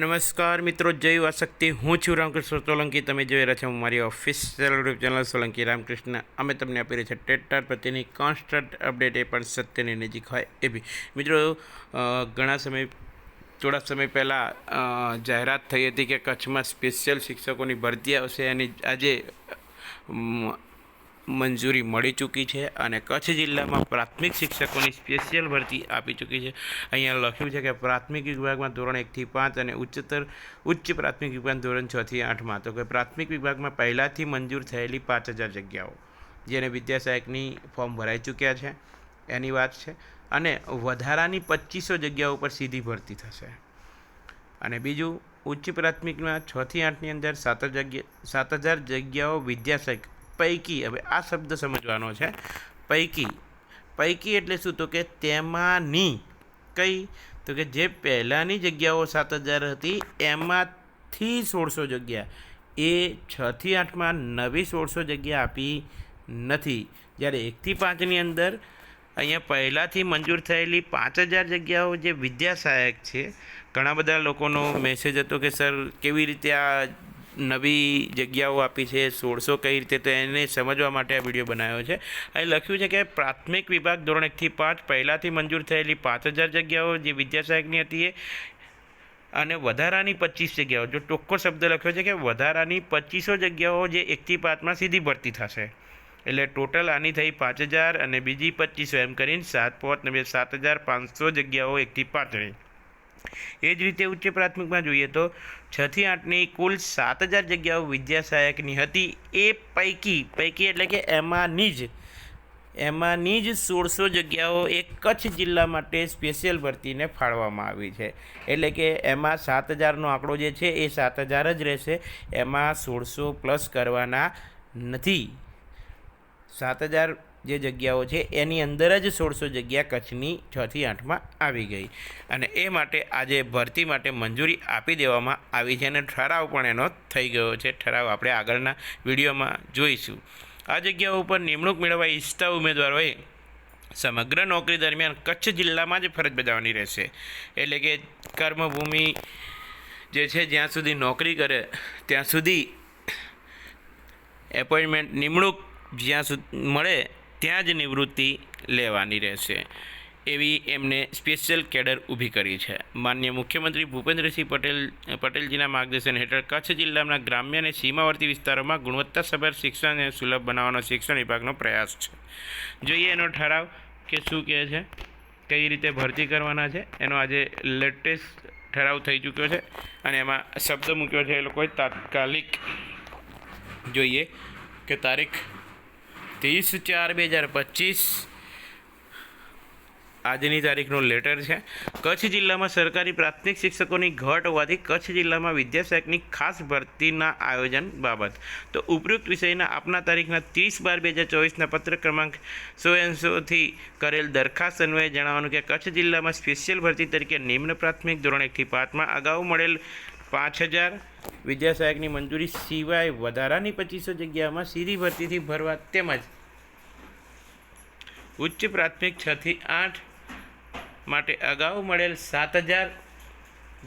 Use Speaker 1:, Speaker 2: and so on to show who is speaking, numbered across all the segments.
Speaker 1: નમસ્કાર મિત્રો, જય વાસક્તિ. હું છું રામકૃષ્ણ સોલંકી. તમે જોઈ રહ્યા છો મારી official YouTube channel Solanki Ramkrishna. અમે તમને આપી રહ્યા છે ટેટર પ્રત્યેની કોન્સ્ટન્ટ અપડેટ એ પણ સત્યની નજીક હોય એ બી. મિત્રો ઘણા સમય, થોડા સમય પહેલાં જાહેરાત થઈ હતી કે કચ્છમાં સ્પેશિયલ શિક્ષકોની ભરતી આવશે. એની આજે મંજૂરી મળી ચૂકી છે અને કચ્છ જિલ્લામાં પ્રાથમિક શિક્ષકોની સ્પેશિયલ ભરતી આપી ચૂકી છે. અહીંયા લખ્યું છે કે પ્રાથમિક વિભાગમાં ધોરણ એકથી પાંચ અને ઉચ્ચતર, ઉચ્ચ પ્રાથમિક વિભાગ ધોરણ છથી આઠમાં તો કે પ્રાથમિક વિભાગમાં પહેલાંથી મંજૂર થયેલી પાંચ હજાર જગ્યાઓ, જેને વિદ્યાસહાયકની ફોર્મ ભરાઈ ચૂક્યા છે. એની વાત છે. અને વધારાની પચીસો જગ્યાઓ પર સીધી ભરતી થશે. અને બીજું, ઉચ્ચ પ્રાથમિકમાં છથી આઠની અંદર સાત જગ્યા, સાત હજાર જગ્યાઓ વિદ્યાસહાયક પૈકી, હવે આ શબ્દ સમજવાનો છે, પૈકી. પૈકી એટલે શું? તો કે તેમાંની કઈ? તો કે જે પહેલાંની જગ્યાઓ સાત હજાર હતી, એમાંથી સોળસો જગ્યા. એ છથી આઠમાં નવી સોળસો જગ્યા આપી નથી. જ્યારે એકથી પાંચની અંદર અહીંયા પહેલાંથી મંજૂર થયેલી પાંચ હજાર જગ્યાઓ જે વિદ્યાસહાયક છે, ઘણા બધા લોકોનો મેસેજ હતો કે, સર, કેવી રીતે આ નવી જગ્યાઓ આપી છે, સોળસો કઈ રીતે તો એને સમજવા માટે આ વીડિયો બનાવ્યો છે. અહીં લખ્યું છે કે પ્રાથમિક વિભાગ ધોરણ એકથી પાંચ પહેલાંથી મંજૂર થયેલી પાંચ હજાર જગ્યાઓ જે વિદ્યાસહાયકની હતી એ અને વધારાની પચીસ જગ્યાઓ, જો ટોક્કો શબ્દ લખ્યો છે કે વધારાની પચીસો જગ્યાઓ જે એકથી પાંચમાં સીધી ભરતી થશે. એટલે ટોટલ આની થઈ પાંચ હજાર અને બીજી પચીસો, એમ કરીને સાત પોત ને બે સાત હજાર પાંચસો જગ્યાઓ એકથી પાંચની એ જ રીતે ઉચ્ચ પ્રાથમિકમાં જોઈએ તો છથી આઠની કુલ સાત હજાર જગ્યાઓ વિદ્યાસહાયકની હતી. એ પૈકી પૈકી એટલે કે એમાંની જ એમાંની જ સોળસો જગ્યાઓ એ કચ્છ જિલ્લા માટે સ્પેશિયલ ભરતીને ફાળવામાં આવી છે. એટલે કે એમાં સાત હજારનો આંકડો જે છે એ સાત હજાર જ રહેશે. એમાં સોળસો પ્લસ કરવાના નથી. સાત હજાર જે જગ્યાઓ છે, એની અંદર જ સોળસો જગ્યા કચ્છની છથી આઠમાં આવી ગઈ. અને એ માટે આજે ભરતી માટે મંજૂરી આપી દેવામાં આવી છે અને ઠરાવ પણ એનો થઈ ગયો છે. ઠરાવ આપણે આગળના વિડીયોમાં જોઈશું. આ જગ્યાઓ ઉપર નિમણૂક મેળવવા ઈચ્છતા ઉમેદવારોએ સમગ્ર નોકરી દરમિયાન કચ્છ જિલ્લામાં જ ફરજ બજાવવાની રહેશે. એટલે કે કર્મભૂમિ જે છે, જ્યાં સુધી નોકરી કરે, ત્યાં સુધી એપોઇન્ટમેન્ટ, નિમણૂક જ્યાં સુધી મળે ત્યાં જ નિવૃત્તિ લેવાની રહેશે. એવી એમને સ્પેશિયલ કેડર ઊભી કરી છે. માન્ય મુખ્યમંત્રી ભૂપેન્દ્રસિંહ પટેલ, પટેલજીના માર્ગદર્શન હેઠળ કચ્છ જિલ્લાના ગ્રામ્ય અને સીમાવર્તી વિસ્તારોમાં ગુણવત્તાસભર શિક્ષણને સુલભ બનાવવાનો શિક્ષણ વિભાગનો પ્રયાસ છે. જોઈએ એનો ઠરાવ કે શું કહે છે? કઈ રીતે ભરતી કરવાના છે? એનો આજે લેટેસ્ટ ઠરાવ થઈ ચૂક્યો છે અને એમાં શબ્દ મૂક્યો છે એ લોકોએ તાત્કાલિક. જોઈએ કે તારીખ ત્રીસ ચાર બે હજાર પચીસ. આજની તારીખનો લેટર છે. કચ્છ જિલ્લામાં સરકારી પ્રાથમિક શિક્ષકોની ઘટ હોવાથી કચ્છ જિલ્લામાં વિદ્યાસહાયકની ખાસ ભરતીના આયોજન બાબત. તો ઉપરોક્ત વિષયના આપના તારીખના ત્રીસ બાર બે હજાર ચોવીસના પત્ર ક્રમાંક સો એંસોથી કરેલ દરખાસ્ત અન્વયે જણાવવાનું કે કચ્છ જિલ્લામાં સ્પેશિયલ ભરતી તરીકે નિમ્ન પ્રાથમિક ધોરણ એકથી પાંચમાં અગાઉ મળેલ પાંચ હજાર. વિદ્યાસહાયકની મંજૂરી સિવાય વધારાની પચીસો જગ્યામાં સીધી ભરતીથી ભરવા તેમજ ઉચ્ચ પ્રાથમિક છથી આઠ માટે અગાઉ મળેલ સાત હજાર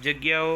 Speaker 1: જગ્યાઓ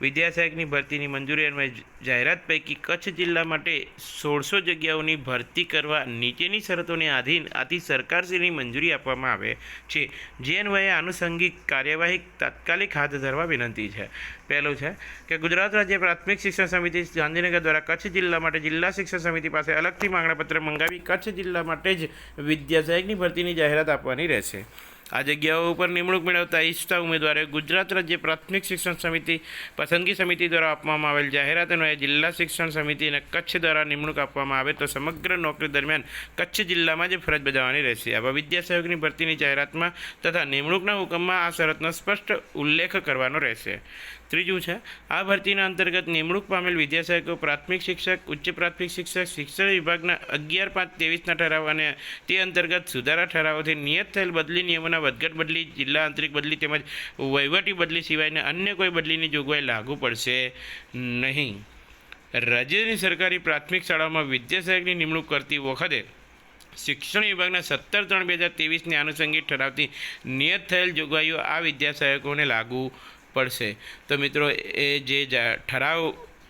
Speaker 1: વિદ્યાસહાયકની ભરતીની મંજૂરી અન્વયે જાહેરાત પૈકી કચ્છ જિલ્લા માટે સોળસો જગ્યાઓની ભરતી કરવા નીચેની શરતોને આધીન આથી સરકારશ્રીની મંજૂરી આપવામાં આવે છે. જે અન્વયે આનુષંગિક કાર્યવાહી તાત્કાલિક હાથ ધરવા વિનંતી છે. પહેલું છે કે ગુજરાત રાજ્ય પ્રાથમિક શિક્ષણ સમિતિ ગાંધીનગર દ્વારા કચ્છ જિલ્લા માટે જિલ્લા શિક્ષણ સમિતિ પાસે અલગથી માંગણાપત્ર મંગાવી કચ્છ જિલ્લા માટે જ વિદ્યાસહાયકની ભરતીની જાહેરાત આપવાની રહેશે. આ જગ્યાઓ ઉપર નિમણૂક મેળવતા ઈચ્છતા ઉમેદવારે ગુજરાત રાજ્ય પ્રાથમિક શિક્ષણ સમિતિ, પસંદગી સમિતિ દ્વારા આપવામાં આવેલ જાહેરાત અન્વયે જિલ્લા શિક્ષણ સમિતિ અને કચ્છ દ્વારા નિમણૂક આપવામાં આવે તો સમગ્ર નોકરી દરમિયાન કચ્છ જિલ્લામાં જ ફરજ બજાવવાની રહેશે. આવા વિદ્યાસહાયકની ભરતીની જાહેરાતમાં તથા નિમણૂકના હુકમમાં આ શરતનો સ્પષ્ટ ઉલ્લેખ કરવાનો રહેશે. ત્રીજું છે, આ ભરતીના અંતર્ગત નિમણૂક પામેલ વિદ્યાસહાયકો, પ્રાથમિક શિક્ષક, ઉચ્ચ પ્રાથમિક શિક્ષક, શિક્ષણ વિભાગના અગિયાર, પાંચ, ત્રેવીસના ઠરાવ અને તે અંતર્ગત સુધારા ઠરાવોથી નિયત થયેલ બદલી નિયમોના વધઘટ બદલી, જિલ્લા આંતરિક બદલી તેમજ વહીવટી બદલી સિવાયના અન્ય કોઈ બદલીની જોગવાઈ લાગુ પડશે નહીં. રાજ્યની સરકારી પ્રાથમિક શાળાઓમાં વિદ્યાસહાયકની નિમણૂક કરતી વખતે શિક્ષણ વિભાગના સત્તર, ત્રણ, બે હજાર ત્રેવીસની આનુષંગિક ઠરાવથી નિયત થયેલ જોગવાઈઓ આ વિદ્યાસહાયકોને લાગુ પડશે. તો મિત્રો, એ જે ઠરાવ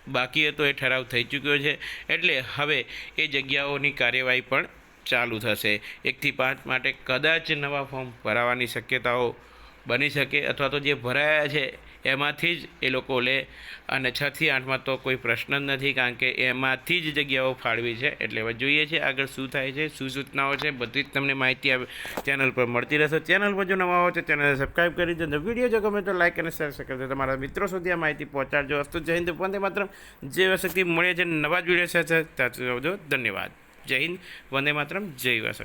Speaker 1: બાકી હતો, એ ઠરાવ થઈ ચૂક્યો છે. એટલે હવે એ જગ્યાઓની કાર્યવાહી પણ ચાલુ થશે. એકથી પાંચ માટે કદાચ નવા ફોર્મ ભરાવાની શક્યતાઓ બની શકે અથવા તો જે ભરાયા છે એમાંથી જ એ લોકો લે અને છથી આઠમાં તો કોઈ પ્રશ્ન જ નથી, કારણ કે એમાંથી જ જગ્યાઓ ફાળવી છે. એટલે હવે જોઈએ છે આગળ શું થાય છે, શું સૂચનાઓ છે, બધી જ તમને માહિતી આવે ચેનલ પર મળતી રહેશે. ચેનલ પર જો નવા હોય તો ચેનલને સબસ્ક્રાઈબ કરી દેજો વીડિયો જો ગમે તો લાઈક અને શેર કરજો તમારા મિત્રો સુધી આ માહિતી પહોંચાડજો. અસ્તુ જય હિન્દ, વંદે માતરમ. જે શક્તિ મળે છે, નવા જ વીડિયો છે ધન્યવાદ. જય હિન્દ, વંદે માતરમ. જય શક્તિ